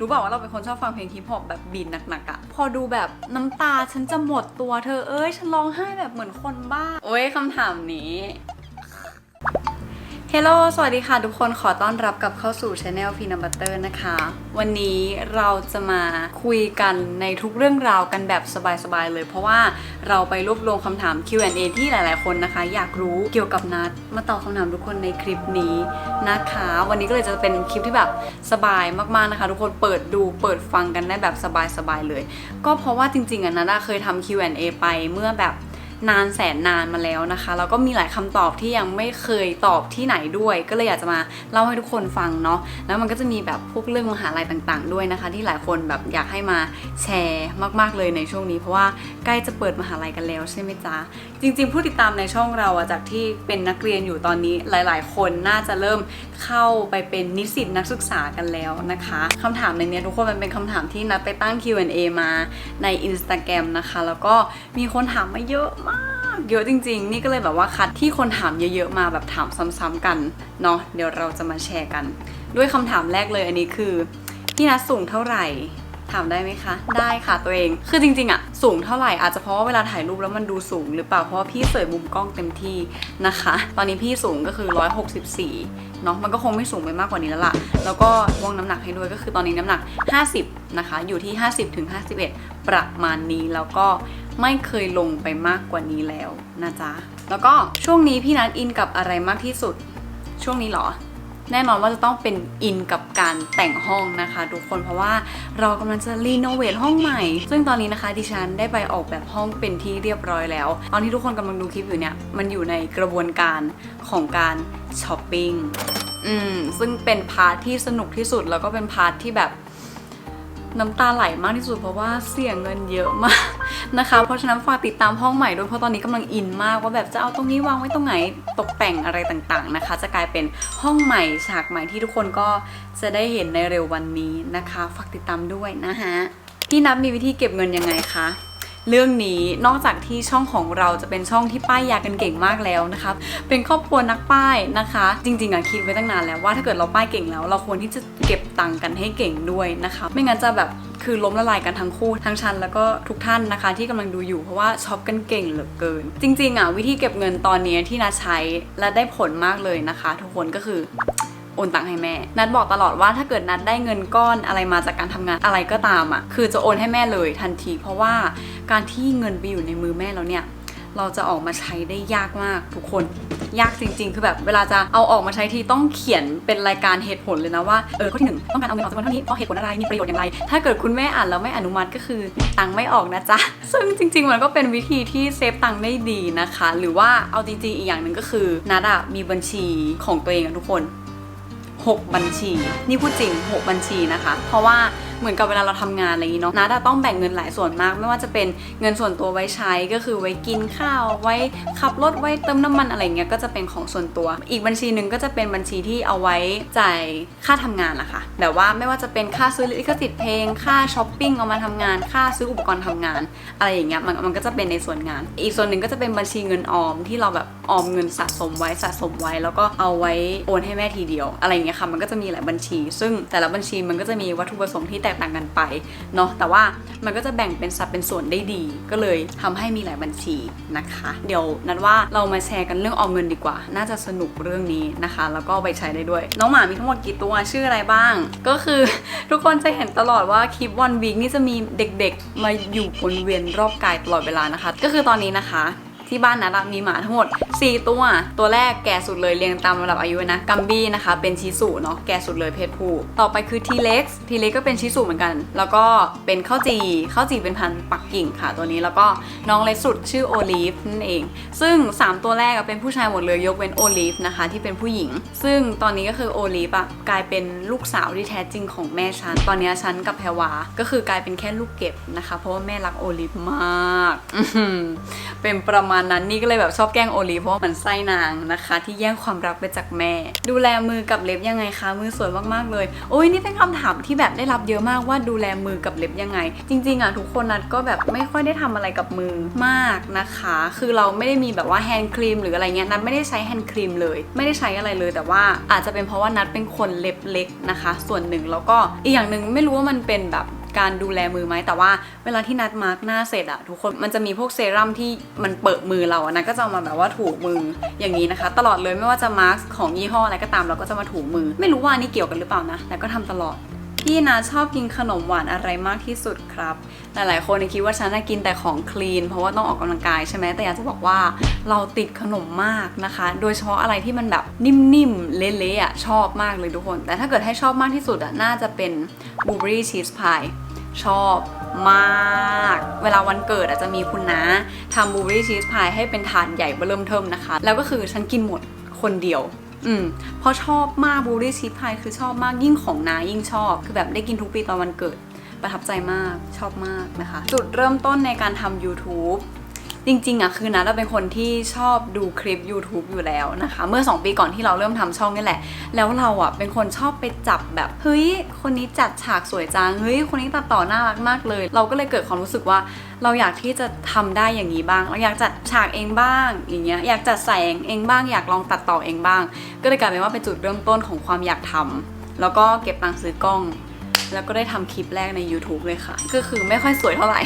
รู้เปล่าว่าเราเป็นคนชอบฟังเพลงฮิปฮอปแบบบีนหนักๆอะพอดูแบบน้ำตาฉันจะหมดตัวเธอเอ้ยฉันร้องไห้แบบเหมือนคนบ้าโอ้ยคำถามนี้ ฮลโลสวัสดีค่ะทุกคนขอต้อนรับกลับเข้าสู่ Channel p e a n u t Butter นะคะ วันนี้เราจะมาคุยกันในทุกเรื่องราวกันแบบสบายๆเลย เพราะว่าเราไปรวบรวมคำถาม Q&A ที่หลายๆคนนะคะ อยากรู้เกี่ยวกับนัดมาตอบคำถามทุกคนในคลิปนี้นะคะ วันนี้ก็เลยจะเป็นคลิปที่แบบสบายมากๆนะคะ ทุกคนเปิดดูเปิดฟังกันได้แบบสบายๆเลย ก็เพราะว่าจริงๆอะนัดเคยทำ Q&A ไปเมื่อแบบ นานแสนนานมาแล้วนะคะ แล้วก็มีหลายคำตอบที่ยังไม่เคยตอบที่ไหนด้วย ก็เลยอยากจะมาเล่าให้ทุกคนฟังเนาะ แล้วมันก็จะมีแบบพวกเรื่องมหาลัยต่างๆ ด้วยนะคะ ที่หลายคนแบบอยากให้มาแชร์มากๆเลยในช่วงนี้ เพราะว่าใกล้จะเปิดมหาลัยกันแล้วใช่ไหมจ๊ะ จริง ๆ ผู้ติดตามในช่องเราอะจากที่เป็นนักเรียนอยู่ตอนนี้หลาย ๆ คนน่าจะเริ่มเข้าไปเป็นนิสิตนักศึกษากันแล้วนะคะคำถามในนี้ทุกคนมันเป็นคำถามที่นัดไปตั้ง Q&A มาใน Instagram นะคะ แล้วก็มีคนถามมาเยอะม เยอะจริง ๆ นี่ก็เลยแบบว่าคัดที่คนถามเยอะๆมาแบบถามซ้ำๆกันเนาะเดี๋ยวเราจะมาแชร์กัน ด้วยคำถามแรกเลยอันนี้คือพี่นัทสูงเท่าไหร่ถามได้ไหมคะ ได้ค่ะตัวเอง คือจริงๆอะสูงเท่าไหร่อาจจะเพราะว่าเวลาถ่ายรูปแล้วมันดูสูงหรือเปล่าเพราะว่าพี่เสยมุมกล้องเต็มที่นะคะ ตอนนี้พี่สูงก็คือ 164 เนาะมันก็คงไม่สูงไปมากกว่านี้แล้วล่ะ แล้วก็วงน้ำหนักให้ด้วยก็คือตอนนี้น้ำหนัก 50 นะคะ อยู่ที่ 50ถึง51 ประมาณนี้แล้วก็ไม่เคยลงไปมากกว่านี้แล้วนะจ๊ะแล้วก็ช่วงนี้พี่นัทอินกับอะไรมากที่สุด ช่วงนี้เหรอ แน่นอนว่าจะต้องเป็นอินกับการแต่งห้องนะคะทุกคนเพราะว่าเรากำลังจะรีโนเวทห้องใหม่ ซึ่งตอนนี้นะคะดิฉันได้ไปออกแบบห้องเป็นที่เรียบร้อยแล้ว ตอนที่ทุกคนกำลังดูคลิปอยู่เนี่ยมันอยู่ในกระบวนการของการช้อปปิ้งอืมซึ่งเป็นพาร์ทที่สนุกที่สุดแล้วก็เป็นพาร์ทที่แบบ น้ำตาไหลมากที่สุดเพราะว่าเสี่ยงเงินเยอะมากนะคะ เพราะฉะนั้นฝากติดตามห้องใหม่ด้วยเพราะตอนนี้กำลังอินมากว่าแบบจะเอาตรงนี้วางไว้ตรงไหนตกแต่งอะไรต่างๆนะคะ จะกลายเป็นห้องใหม่ฉากใหม่ที่ทุกคนก็จะได้เห็นในเร็ววันนี้นะคะ ฝากติดตามด้วยนะฮะพี่นับมีวิธีเก็บเงินยังไงคะ เรื่องนี้นอกจากที่ช่องของเราจะเป็นช่องที่ป้ายยากันเก่งมากแล้วนะคะเป็นครอบครัวนักป้ายนะคะ จริงๆอะคิดไว้ตั้งนานแล้วว่าถ้าเกิดเราป้ายเก่งแล้ว เราควรที่จะเก็บตังค์กันให้เก่งด้วยนะคะไม่งั้นจะแบบคือล้มละลายกันทั้งคู่ทั้งฉันแล้วก็ทุกท่านนะคะ ที่กำลังดูอยู่เพราะว่าช็อปกันเก่งเหลือเกิน จริงๆอะวิธีเก็บเงินตอนนี้ที่นาใช้และได้ผลมากเลยนะคะ ทุกคนก็คือโอนตังค์ให้แม่ นัดบอกตลอดว่าถ้าเกิดนัดได้เงินก้อนอะไรมาจากการทำงานอะไรก็ตามอะ คือจะโอนให้แม่เลยทันที เพราะว่า การที่เงินไปอยู่ในมือแม่แล้วเนี่ย เราจะออกมาใช้ได้ยากมากทุกคน ยากจริง ๆ คือแบบเวลาจะเอาออกมาใช้ทีต้องเขียนเป็นรายการเหตุผลเลยนะว่า เออข้อที่หนึ่งต้องการเอาเงินออกจำนวนเท่านี้เพราะเหตุผลอะไร มีประโยชน์อย่างไร ถ้าเกิดคุณแม่อ่านแล้วไม่อนุมัติก็คือตังค์ไม่ออกนะจ๊ะ ซึ่งจริง ๆ มันก็เป็นวิธีที่เซฟตังค์ได้ดีนะคะ หรือว่าเอาจริงๆอีกอย่างหนึ่งก็คือนัดอะมีบัญชีของตัวเองอะทุกคน 6 บัญชี นี่พูดจริง 6 บัญชีนะคะ เพราะว่า เหมือนกับเวลาเราทำงานอะไรอย่างนี้เนาะนัดอะต้องแบ่งเงินหลายส่วนมาก ไม่ว่าจะเป็นเงินส่วนตัวไว้ใช้ก็คือไว้กินข้าว ไว้ขับรถไว้เติมน้ำมันอะไรเงี้ยก็จะเป็นของส่วนตัว อีกบัญชีหนึ่งก็จะเป็นบัญชีที่เอาไว้จ่ายค่าทำงานนะคะแบบว่าไม่ว่าจะเป็นค่าซื้อลิขสิทธิ์เพลงค่าช้อปปิ้งเอามาทำงาน ค่าซื้ออุปกรณ์ทำงาน อะไรอย่างเงี้ยมันมันก็จะเป็นในส่วนงาน อีกส่วนหนึ่งก็จะเป็นบัญชีเงินออมที่เราแบบ ออมเงินสะสมไว้สะสมไว้ แล้วก็เอาไว้โอนให้แม่ทีเดียว อะไรอย่างเงี้ยค่ะมันก็จะมีหลายบัญชี ซึ่งแต่ละบัญชีมันก็จะมีวัตถุประสงค์ที่แตกต่างกันไปเนาะแต่ว่ามันก็จะแบ่งเป็นสัดเป็นส่วนได้ดี ก็เลยทำให้มีหลายบัญชีนะคะ เดี๋ยวนัดว่าเรามาแชร์กันเรื่องออมเงินดีกว่า น่าจะสนุกเรื่องนี้นะคะ แล้วก็ไปใช้ได้ด้วย น้องหมามีทั้งหมดกี่ตัวชื่ออะไรบ้าง ก็คือทุกคนจะเห็นตลอดว่าคลิปวันวีคนี่จะมีเด็กๆ มาอยู่วนเวียนรอบกายตลอดเวลานะคะ ก็คือตอนนี้นะคะ ที่บ้านนัดอะมีหมาทั้งหมด 4 ตัว ตัวแรกแก่สุดเลยเรียงตามลำดับอายุนะ กัมบี้นะคะ เป็นชิสุเนาะ แก่สุดเลยเพศผู้ ต่อไปคือทีเล็กทีเล็กก็เป็นชิสุเหมือนกัน แล้วก็เป็นข้าวจีข้าวจีเป็นพันปักกิ่งค่ะตัวนี้ แล้วก็น้องเล็กสุดชื่อโอลีฟนั่นเอง ซึ่ง 3 ตัวแรกเป็นผู้ชายหมดเลยยกเว้นโอลีฟนะคะที่เป็นผู้หญิง ซึ่งตอนนี้ก็คือโอลีฟอะกลายเป็นลูกสาวที่แท้จริงของแม่ฉัน ตอนนี้ฉันกับแพรวา ก็คือกลายเป็นแค่ลูกเก็บนะคะ เพราะว่าแม่รักโอลีฟมาก เป็นประมาณณนั้นนี่ก็เลยแบบชอบแกล้งโอลีเพราะว่ามันไส้นางนะคะ ที่แย่งความรักไปจากแม่ ดูแลมือกับเล็บยังไงคะมือสวยมากๆเลยโอ้ยนี่เป็นคำถามที่แบบได้รับเยอะมากว่าดูแลมือกับเล็บยังไง จริงๆอะทุกคนนัดก็แบบไม่ค่อยได้ทำอะไรกับมือมากนะคะ คือเราไม่ได้มีแบบว่าแฮนด์ครีมหรืออะไรเงี้ยนัดไม่ได้ใช้แฮนด์ครีมเลย ไม่ได้ใช้อะไรเลยแต่ว่าอาจจะเป็นเพราะว่านัดเป็นคนเล็บเล็กนะคะ ส่วนหนึ่งแล้วก็อีกอย่างหนึ่งไม่รู้ว่ามันเป็นแบบ การดูแลมือไหมแต่ว่าเวลาที่นัดมาร์กหน้าเสร็จอะทุกคนมันจะมีพวกเซรั่มที่มันเปิดมือเราอะนะก็จะเอามาแบบว่าถูมืออย่างนี้นะคะ ตลอดเลยไม่ว่าจะมาร์กของยี่ห้ออะไรก็ตามเราก็จะมาถูมือ ไม่รู้ว่าอันนี่เกี่ยวกันหรือเปล่านะแต่ก็ทำตลอด พี่นะชอบกินขนมหวานอะไรมากที่สุดครับ หลายๆ คนนี่คิดว่าฉันน่ะกินแต่ของคลีน เพราะว่าต้องออกกำลังกายใช่ไหมแต่อยากจะบอกว่าเราติดขนมมากนะคะ โดยเฉพาะอะไรที่มันแบบนิ่มๆ เละๆอะชอบมากเลยทุกคน แต่ถ้าเกิดให้ชอบมากที่สุดอะน่าจะเป็นบลูเบอรี่ชีสพายชอบมาก เวลาวันเกิดอาจจะมีคุณน้าทำบลูเบอรี่ชีสพายให้เป็นถาดใหญ่เบ้อเริ่มเทิมนะคะ แล้วก็คือฉันกินหมดคนเดียว อืมเพราะชอบมากบูรี่ชีสพายคือชอบมากยิ่งของน้ายิ่งชอบ คือแบบได้กินทุกปีตอนวันเกิด ประทับใจมากชอบมากนะคะ จุดเริ่มต้นในการทำ YouTube จริงๆอะคือนะเราเป็นคนที่ชอบดูคลิป YouTube อยู่แล้วนะคะ เมื่อ 2 ปีก่อนที่เราเริ่มทำช่องนี่แหละ แล้วเราอะเป็นคนชอบไปจับแบบ เฮ้ย คนนี้จัดฉากสวยจังเฮ้ย คนนี้ตัดต่อน่ารักมากเลย เราก็เลยเกิดความรู้สึกว่าเราอยากที่จะทำได้อย่างนี้บ้าง เราอยากจัดฉากเองบ้างอย่างเงี้ยอยากจัดแสงเองบ้างอยากลองตัดต่อเองบ้าง ก็เลยกลายเป็นว่าเป็นจุดเริ่มต้นของความอยากทำแล้วก็เก็บตังค์ซื้อกล้อง แล้วก็ได้ทำคลิปแรกใน YouTube เลยค่ะ ก็คือไม่ค่อยสวยเท่าไหร่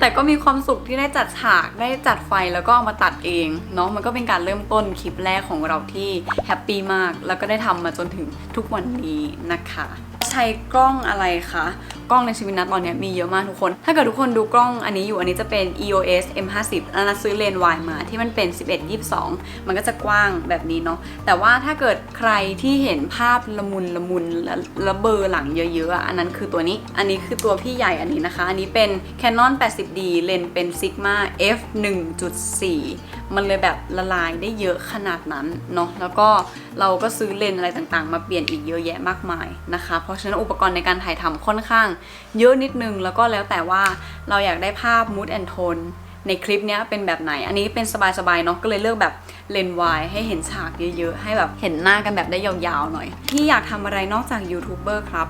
แต่ก็มีความสุขที่ได้จัดฉาก ได้จัดไฟแล้วก็เอามาตัดเองเนาะ มันก็เป็นการเริ่มต้นคลิปแรกของเราที่แฮปปี้มาก แล้วก็ได้ทำมาจนถึงทุกวันนี้นะคะ ใช้กล้องอะไรคะ กล้องในชีวิตนัดตอนนี้มีเยอะมากทุกคน ถ้าเกิดทุกคนดูกล้องอันนี้อยู่อันนี้จะเป็น EOS M50 แล้วนัดซื้อเลนส์วายมาที่มันเป็น 11 22 มันก็จะกว้างแบบนี้เนาะแต่ว่าถ้าเกิดใครที่เห็นภาพละมุนละมุนและและเบอร์หลังเยอะๆอะอันนั้นคือตัวนี้ อันนี้คือตัวพี่ใหญ่อันนี้นะคะ อันนี้เป็น Canon 80D เลนส์เป็น Sigma f 1.4 มันเลยแบบละลายได้เยอะขนาดนั้นเนาะแล้วก็เราก็ซื้อเลนอะไรต่างๆ มาเปลี่ยนอีกเยอะแยะมากมายนะคะ เพราะฉะนั้นอุปกรณ์ในการถ่ายทำค่อนข้าง เยอะนิดนึงแล้วก็แล้วแต่ว่าเราอยากได้ภาพ mood and tone ในคลิปเนี้ยเป็นแบบไหน อันนี้เป็นสบายๆเนาะก็เลยเลือกแบบเลนวายให้เห็นฉากเยอะๆ ให้แบบเห็นหน้ากันแบบได้ยาวๆหน่อยพี่อยากทำอะไรนอกจากยูทูบเบอร์ครับ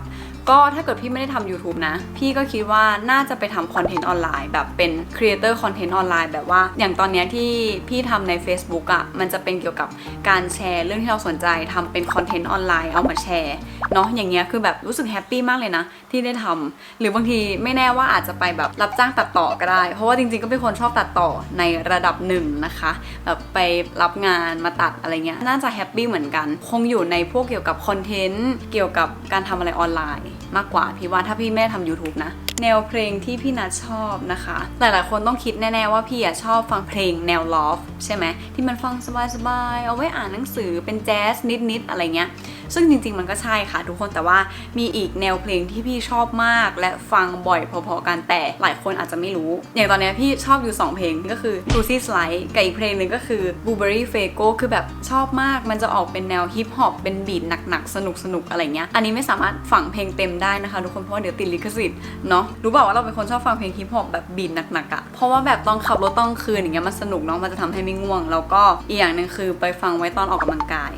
ก็ถ้าเกิดพี่ไม่ได้ทำ YouTube นะ พี่ก็คิดว่าน่าจะไปทำคอนเทนต์ออนไลน์แบบเป็นครีเอเตอร์คอนเทนต์ออนไลน์แบบว่าอย่างตอนนี้ที่พี่ทำใน Facebook อะ่ะมันจะเป็นเกี่ยวกับการแชร์เรื่องที่เราสนใจทำเป็นคอนเทนต์ออนไลน์เอามาแชร์เนาะอย่างเงี้ยคือแบบรู้สึกแฮปปี้มากเลยนะ ที่ได้ทำหรือบางทีไม่แน่ว่าอาจจะไปแบบรับจ้างตัดต่อก็ได้ เพราะว่าจริงๆก็เป็นคนชอบตัดต่อในระดับหนึ่งนะคะแบบไปรับงานมาตัดอะไรเงี้ยน่าจะแฮปปี้เหมือนกัน คงอยู่ในพวกเกี่ยวกับคอนเทนต์เกี่ยวกับการทำอะไรออนไลน์มากกว่าพี่ว่าถ้าพี่แม่ทำ YouTube นะ แนวเพลงที่พี่นัทชอบนะคะ หลายๆคนต้องคิดแน่ๆว่าพี่อะชอบฟังเพลงแนวลอฟใช่ไหมที่มันฟังสบายๆเอาไว้อ่านหนังสือเป็นแจ๊สนิดๆอะไรเงี้ยซึ่งจริงๆมันก็ใช่ค่ะทุกคนแต่ว่ามีอีกแนวเพลงที่พี่ชอบมาก และฟังบ่อยพอๆกันแต่หลายคนอาจจะไม่รู้ อย่างตอนเนี้ยพี่ชอบอยู่ 2 เพลงก็คือ Lucy Slide กับอีกเพลงหนึ่งก็คือ Blueberry Fago คือแบบชอบมากมันจะออกเป็นแนวฮิปฮอปเป็นบีทหนักๆ สนุกๆ อะไรเงี้ย อันนี้ไม่สามารถฝังเพลงเต็มได้นะคะทุกคนเพราะว่าเดี๋ยวติดลิขสิทธิ์เนาะรู้เปล่าว่าเราเป็นคนชอบฟังเพลงฮิปฮอปแบบบีทหนักๆอะเพราะว่าแบบตอนขับรถตอนคืนอย่างเงี้ยมันสนุกเนาะมันจะทำให้ไม่ง่วง แล้วก็อีกอย่างหนึ่งคือไปฟังไว้ตอนออกกำลังกาย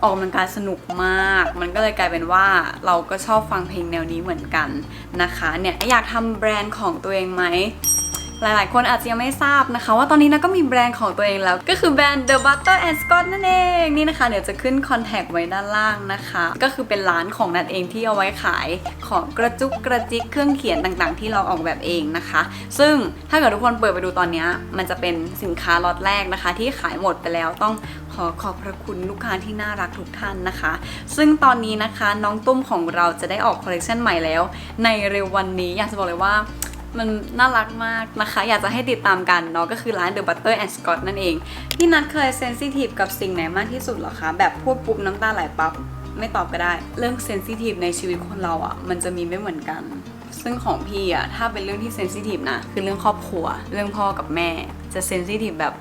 ออกกำลังกายสนุกมาก มันก็เลยกลายเป็นว่าเราก็ชอบฟังเพลงแนวนี้เหมือนกันนะคะ เนี่ยอยากทำแบรนด์ของตัวเองไหม หลายๆ คนอาจจะยังไม่ทราบนะคะ ว่าตอนนี้นะก็มีแบรนด์ของตัวเองแล้ว ก็คือแบรนด์ The Butter and Scott นั่นเอง นี่นะคะ เดี๋ยวจะขึ้นคอนแทคไว้ด้านล่างนะคะ ก็คือเป็นร้านของนัดเองที่เอาไว้ขายของกระจุกกระจิกเครื่องเขียนต่างๆ ที่เราออกแบบเองนะคะ ซึ่งถ้าเกิดทุกคนเปิดไปดูตอนนี้มันจะเป็นสินค้าล็อตแรกนะคะ ที่ขายหมดไปแล้วต้องขอขอบพระคุณลูกค้าที่น่ารักทุกท่านนะคะ ซึ่งตอนนี้นะคะน้องตุ้มของเราจะได้ออกคอลเลคชันใหม่แล้ว ในเร็ววันนี้อยากจะบอกเลยว่า มันน่ารักมากนะคะ อยากจะให้ติดตามกันเนาะก็คือร้าน The Butter and Scott นั่นเอง พี่นัทเคยเซนซิทีฟกับสิ่งไหนมากที่สุดเหรอคะ แบบพูดปุ๊บน้ำตาไหลปั๊บไม่ตอบก็ได้ เรื่องเซนซิทีฟในชีวิตคนเราอะ่ะ มันจะมีไม่เหมือนกัน ซึ่งของพี่อะ่ะถ้าเป็นเรื่องที่เซนซิทีฟนะ คือเรื่องครอบครัว เรื่องพ่อกับแม่ จะเซนซิทีฟแบบ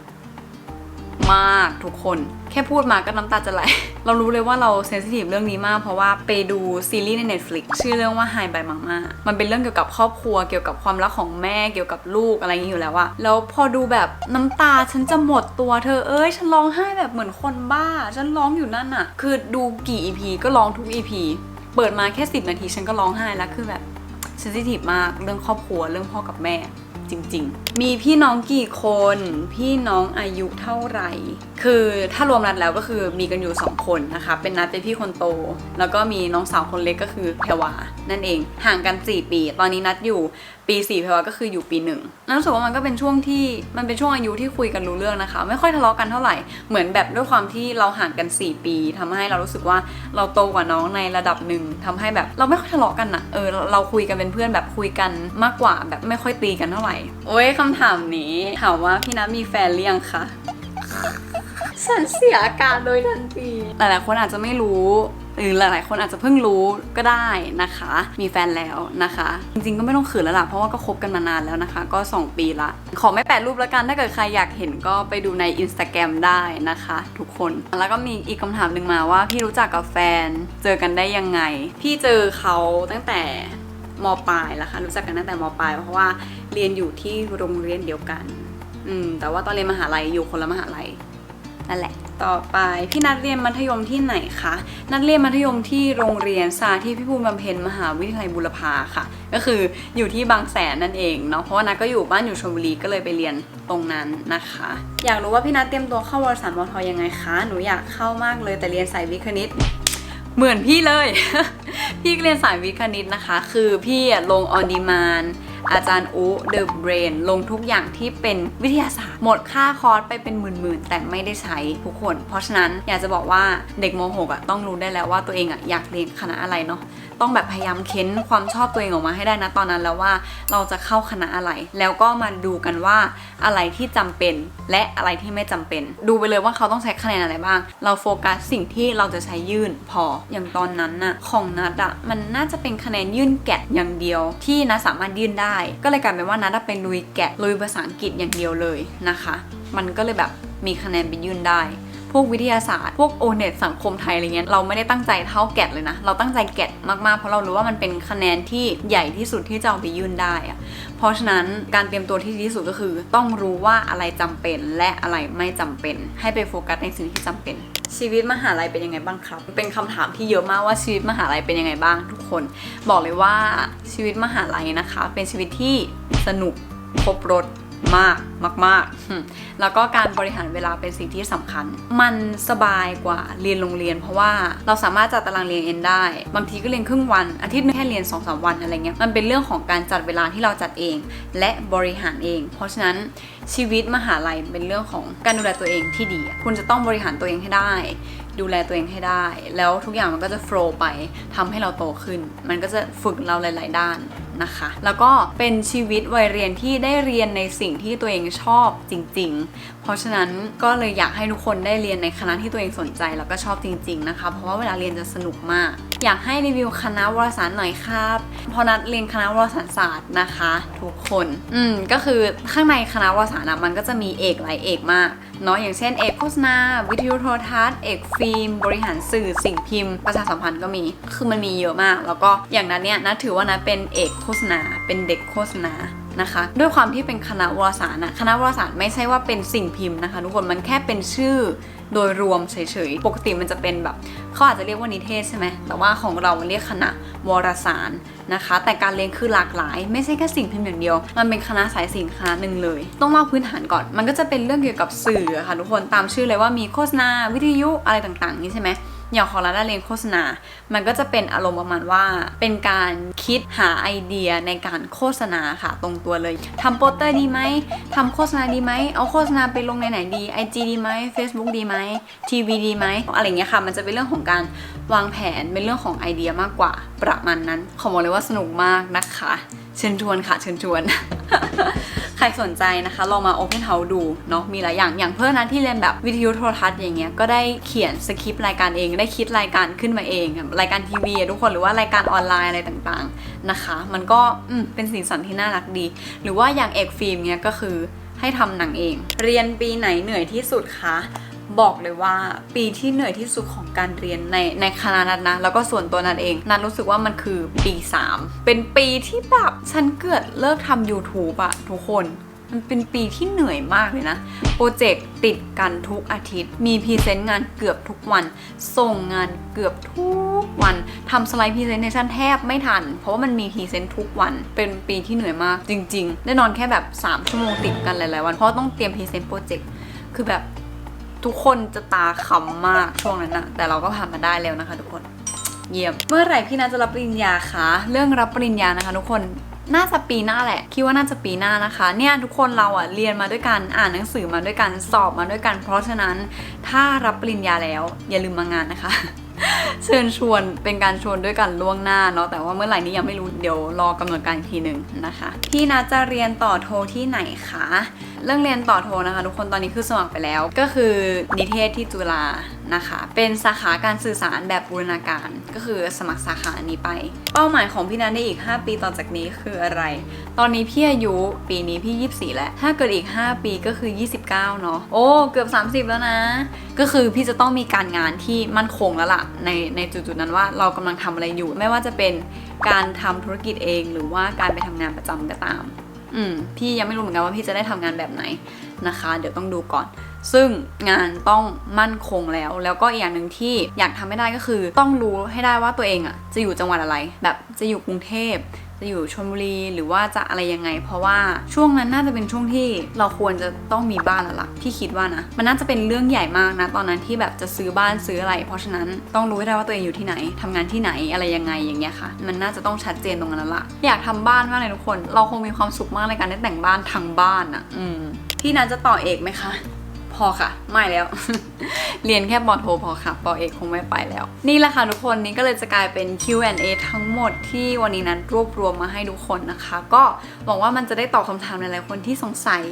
มากทุกคน แค่พูดมาก็น้ำตาจะไหล เรารู้เลยว่าเราเซนซิทีฟเรื่องนี้มากเพราะว่าไปดูซีรีส์ใน Netflix ชื่อเรื่องว่า Hi by Mama มันเป็นเรื่องเกี่ยวกับครอบครัว เกี่ยวกับความรักของแม่เกี่ยวกับลูกอะไรอย่างนี้อยู่แล้วอะแล้วพอดูแบบน้ำตาฉันจะหมดตัวเธอเอ้ยฉันร้องไห้แบบเหมือนคนบ้า ฉันร้องอยู่นั่นอะคือดูกี่ EP ก็ร้องทุก EP เปิดมาแค่ 10 นาทีฉันก็ร้องไห้แล้วคือแบบเซนซิทีฟมากเรื่องครอบครัวเรื่องพ่อกับแม่ จริง ๆ มีพี่น้องกี่คน พี่น้องอายุเท่าไหร่ คือถ้ารวมนัดแล้วก็คือมีกันอยู่ 2 คนนะคะ เป็นนัดเป็นพี่คนโต แล้วก็มีน้องสาวคนเล็กก็คือเพวานั่นเอง ห่างกัน 4 ปี ตอนนี้นัดอยู่ ปี4เพวาก็คืออยู่ปีหนึ่งแล้วรู้สึกว่ามันก็เป็นช่วงที่มันเป็นช่วงอายุที่คุยกันรู้เรื่องนะคะ ไม่ค่อยทะเลาะกันเท่าไหร่ เหมือนแบบด้วยความที่เราห่างกัน 4 ปีทำให้เรารู้สึกว่าเราโตกว่าน้องในระดับหนึ่งทำให้แบบเราไม่ค่อยทะเลาะกันนะเออเราเราคุยกันเป็นเพื่อนแบบคุยกันมากกว่าแบบไม่ค่อยตีกันเท่าไหร่ โอ้ยคำถามนี้ถามว่าพี่นัทมีแฟนหรือยังคะฉันเสียอาการโดยทันทีหลายๆคนอาจจะไม่รู้ หรือหลายๆ คนอาจจะเพิ่งรู้ก็ได้นะคะ มีแฟนแล้วนะคะ จริงๆก็ไม่ต้องขืนแล้วล่ะเพราะว่าก็คบกันมานานแล้วนะคะ ก็ 2 ปีละ ขอไม่แปะรูปแล้วกัน ถ้าเกิดใครอยากเห็นก็ไปดูใน Instagram ได้นะคะ ทุกคน แล้วก็มีอีกคำถามหนึ่งมาว่า พี่รู้จักกับแฟนเจอกันได้ยังไง พี่เจอเขาตั้งแต่มปลายแล้วค่ะรู้จักกันตั้งแต่มปลายเพราะว่าเรียนอยู่ที่โรงเรียนเดียวกัน อืมแต่ว่าตอนเรียนมหาลัยอยู่คนละมหาลัยนั่นแหละ ต่อไปพี่นัดเรียนมัธยมที่ไหนคะนัดเรียนมัธยมที่โรงเรียนสาธิตพิบูลบำเพ็ญมหาวิทยาลัยบุรพาค่ะ ก็คืออยู่ที่บางแสนนั่นเองเนาะเพราะว่านัดก็อยู่บ้านอยู่ชลบุรีก็เลยไปเรียนตรงนั้นนะคะ อยากรู้ว่าพี่นัดเตรียมตัวเข้าวารสารมทยังไงคะหนูอยากเข้ามากเลยแต่เรียนสายวิทย์คณิตเหมือนพี่เลย พี่เรียนสายวิทย์คณิตนะคะ คือพี่อะลงออนดีมาน อาจารย์อูเดอะเบรนลงทุกอย่างที่เป็นวิทยาศาสตร์ หมดค่าคอร์สไปเป็นหมื่นๆแต่ไม่ได้ใช้ทุกคน เพราะฉะนั้นอยากจะบอกว่าเด็กม .6 อะต้องรู้ได้แล้วว่าตัวเองอะอยากเรียนคณะอะไรเนาะ ต้องแบบพยายามเค้นความชอบตัวเองออกมาให้ได้นะตอนนั้นแล้วว่าเราจะเข้าคณะอะไร แล้วก็มาดูกันว่าอะไรที่จำเป็นและอะไรที่ไม่จำเป็น ดูไปเลยว่าเขาต้องใช้คะแนนอะไรบ้าง เราโฟกัสสิ่งที่เราจะใช้ยื่นพออย่างตอนนั้นน่ะของนัดอะมันน่าจะเป็นคะแนนยื่นแกะอย่างเดียว ที่นัดสามารถยื่นได้ ก็เลยกลายเป็นว่านัดเป็นลุยแกะลุยภาษาอังกฤษอย่างเดียวเลยนะคะ มันก็เลยแบบมีคะแนนไปยื่นได้ วกวิทยาศาสตร์ พวกโอเน็ตสังคมไทยอะไรเงี้ยเราไม่ได้ตั้งใจเท่าแกดเลยนะ เราตั้งใจแกดมากๆ เพราะเรารู้ว่ามันเป็นคะแนนที่ใหญ่ที่สุดที่จะเอาไปยื่นได้อะเพราะฉะนั้นการเตรียมตัวที่ดีที่สุดก็คือ ต้องรู้ว่าอะไรจำเป็นและอะไรไม่จำเป็น ให้ไปโฟกัสในสิ่งที่จำเป็นชีวิตมหาลัยเป็นยังไงบ้างครับ เป็นคำถามที่เยอะมากว่าชีวิตมหาลัยเป็นยังไงบ้างทุกคน บอกเลยว่าชีวิตมหาลัยนะคะ เป็นชีวิตที่สนุกครบรถ มากมากๆ แล้วก็การบริหารเวลาเป็นสิ่งที่สำคัญ มันสบายกว่าเรียนโรงเรียน เพราะว่าเราสามารถจัดตารางเรียนเองได้ บางทีก็เรียนครึ่งวัน อาทิตย์นึงแค่เรียน2อสวันอะไรเงี้ย มันเป็นเรื่องของการจัดเวลาที่เราจัดเอง และบริหารเอง เพราะฉะนั้นชีวิตมหาลัยเป็นเรื่องของการดูแลตัวเองที่ดี คุณจะต้องบริหารตัวเองให้ได้ ดูแลตัวเองให้ได้ แล้วทุกอย่างมันก็จะโฟล์ไปทำให้เราโตขึ้น มันก็จะฝึกเราหลาย ๆ ด้าน นะคะ แล้วก็เป็นชีวิตวัยเรียนที่ได้เรียนในสิ่งที่ตัวเองชอบจริง ๆ เพราะฉะนั้นก็เลยอยากให้ทุกคนได้เรียนในคณะที่ตัวเองสนใจแล้วก็ชอบจริง ๆ นะคะ เพราะว่าเวลาเรียนจะสนุกมากอยากให้รีวิวคณะวารสารหน่อยครับพอนัดเรียนคณะวารสารศาสตร์นะคะ ทุกคน อืมก็คือข้างในคณะวารสารนะมันก็จะมีเอกหลายเอกมากเนาะอย่างเช่นเอกโฆษณา วิทยุโทรทัศน์เอกฟิล์ม บริหารสื่อสิ่งพิมพ์ ประชาสัมพันธ์ก็มี คือมันมีเยอะมาก แล้วก็อย่างนั้นเนี่ยนัทถือว่านัทเป็นเอกโฆษณา เป็นเด็กโฆษณา นะคะ ด้วยความที่เป็นคณะวารสารนะคณะวารสารไม่ใช่ว่าเป็นสิ่งพิมพ์นะคะทุกคนมันแค่เป็นชื่อโดยรวมเฉยๆ ปกติมันจะเป็นแบบเขาอาจจะเรียกว่านิเทศใช่ไหม แต่ว่าของเรามันเรียกคณะวารสารนะคะ แต่การเรียนคือหลากหลาย ไม่ใช่แค่สิ่งพิมพ์อย่างเดียว มันเป็นคณะสายสิ่งคณะหนึ่งเลย ต้องเล่าพื้นฐานก่อน มันก็จะเป็นเรื่องเกี่ยวกับสื่อะค่ะทุกคน ตามชื่อเลยว่ามีโฆษณาวิทยุอะไรต่างๆ นี่ใช่ไหม อย่างของเราได้เรียนโฆษณา มันก็จะเป็นอารมณ์ประมาณว่า เป็นการคิดหาไอเดียในการโฆษณาค่ะตรงตัวเลยทำโปสเตอร์ดีไหมทำโฆษณาดีไหม เอาโฆษณาไปลงในไหนดี IG ดีไหม Facebook ดีไหมทีวีดีไหมอะไรเงี้ยค่ะ มันจะเป็นเรื่องของการวางแผน เป็นเรื่องของไอเดียมากกว่าประมาณนั้น ขอบอกเลยว่าสนุกมากนะคะ เชิญชวนค่ะ เชิญชวน รสนใจนะคะลองมา Open House ดูเนาะมีหลายอย่างอย่างเพื่อนนะที่เรียนแบบวิทยุโทรทัศน์อย่างเงี้ยก็ได้เขียนสคริปต์รายการเองได้คิดรายการขึ้นมาเองอะรายการทีวีอะทุกคนหรือว่ารายการออนไลน์อะไรต่างๆนะคะ มันก็อเป็นสีสันที่น่ารักดี หรือว่าอย่างเอกฟิล์มเนี้ยก็คือให้ให้ทำหนังเอง เรียนปีไหนเหนื่อยที่สุดคะ บอกเลยว่าปีที่เหนื่อยที่สุดของการเรียนในในคณะนัดนะ แล้วก็ส่วนตัวนัดเองนัดรู้สึกว่ามันคือปี 3 เป็นปีที่แบบฉันเกิดเลิกทำ YouTube อะทุกคนมันเป็นปีที่เหนื่อยมากเลยนะ โปรเจกต์ติดกันทุกอาทิตย์ มีพรีเซนต์งานเกือบทุกวัน ส่งงานเกือบทุกวันทำสไลด์พรีเซนเทชันแทบไม่ทัน เพราะว่ามันมีพรีเซนต์ทุกวัน เป็นปีที่เหนื่อยมากจริง ๆ ได้นอนแค่แบบ 3 ชั่วโมงติดกันหลายๆวัน เพราะต้องเตรียมพรีเซนต์โปรเจกต์ คือแบบ ทุกคนจะตาขำมากช่วงนั้นนะแต่เราก็ผ่านมาได้แล้วนะคะ ทุกคนเยี่ยม เมื่อไหร่พี่นัทจะรับปริญญาคะเรื่องรับปริญญานะคะ ทุกคนน่าจะปีหน้าแหละ คิดว่าน่าจะปีหน้านะคะ เนี่ยทุกคนเราอะเรียนมาด้วยกันอ่านหนังสือมาด้วยกันสอบมาด้วยกัน เพราะฉะนั้นถ้ารับปริญญาแล้ว อย่าลืมมางานนะคะ เชิญชวนเป็นการชวนด้วยกันล่วงหน้าเนาะแต่ว่าเมื่อไหร่นี้ยังไม่รู้เดี๋ยวรอกำหนดการอีกทีหนึ่งนะคะพี่นัทจะเรียนต่อโทที่ไหนคะเรื่องเรียนต่อโทนะคะ ทุกคนตอนนี้คือสมัครไปแล้ว ก็คือนิเทศที่จุฬา นะคะ เป็นสาขาการสื่อสารแบบบูรณาการ ก็คือสมัครสาขานี้ไป เป้าหมายของพี่นัทในอีก 5 ปีต่อจากนี้คืออะไร ตอนนี้พี่อายุปีนี้พี่ 24 แล้ว ถ้าเกิดอีก 5 ปีก็คือ 29 เนาะ โอ้ เกือบ 30 แล้วนะ ก็คือพี่จะต้องมีการงานที่มั่นคงแล้วล่ะในในจุดๆนั้นว่าเรากำลังทำอะไรอยู่ ไม่ว่าจะเป็นการทำธุรกิจเองหรือว่าการไปทำงานประจำก็ตาม อืม พี่ยังไม่รู้เหมือนกันว่าพี่จะได้ทำงานแบบไหนนะคะ เดี๋ยวต้องดูก่อน ซึ่งงานต้องมั่นคงแล้ว แล้วก็อีกอย่างหนึ่งที่อยากทำให้ได้ก็คือ ต้องรู้ให้ได้ว่าตัวเองอะ่ะจะอยู่จังหวัดอะไร แบบจะอยู่กรุงเทพจะอยู่ชลบุรีหรือว่าจะอะไรยังไง เพราะว่าช่วงนั้นน่าจะเป็นช่วงที่เราควรจะต้องมีบ้านแล้วล่ะพี่คิดว่านะ มันน่าจะเป็นเรื่องใหญ่มากนะ ตอนนั้นที่แบบจะซื้อบ้านซื้ออะไร เพราะฉะนั้นต้องรู้ให้ได้ว่าตัวเองอยู่ที่ไหนทำงานที่ไหนอะไรยังไงอย่างเงี้ยค่ะ มันน่าจะต้องชัดเจนตรงนั้นละอยากทำบ้านมากเลยทุกคน เราคงมีความสุขมากในการได้แต่งบ้านทั้งบ้านอะ อืมพี่นัทจะต่อเอกไหมคะ พอค่ะ ไม่แล้ว เรียนแค่ปอโทพอค่ะปอเอกคงไม่ไปแล้ว นี่แหละค่ะทุกคนนี่ก็เลยจะกลายเป็น Q&A ทั้งหมดที่วันนี้นั้นรวบรวมมาให้ทุกคนนะคะ ก็หวังว่ามันจะได้ตอบคำถามหลายๆคนที่สงสัย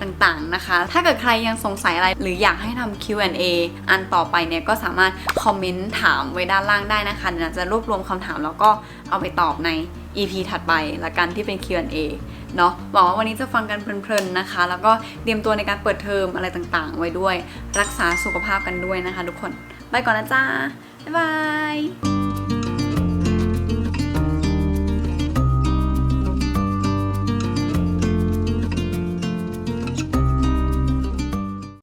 ต่างๆนะคะ ถ้าเกิดใครยังสงสัยอะไร หรืออยากให้ทำ Q&A อันต่อไปเนี่ยก็สามารถคอมเมนต์ถามไว้ด้านล่างได้นะคะเดี๋ยวนะจะรวบรวมคำถามแล้วก็เอาไปตอบใน EP ถัดไปละกันที่เป็น Q&A เนาะหวังว่าวันนี้จะฟังกันเพลินๆนะคะ แล้วก็เตรียมตัวในการเปิดเทอมอะไรต่างๆ ไว้ด้วย รักษาสุขภาพกันด้วยนะคะ ทุกคน ไปก่อนนะจ้าบ๊ายบาย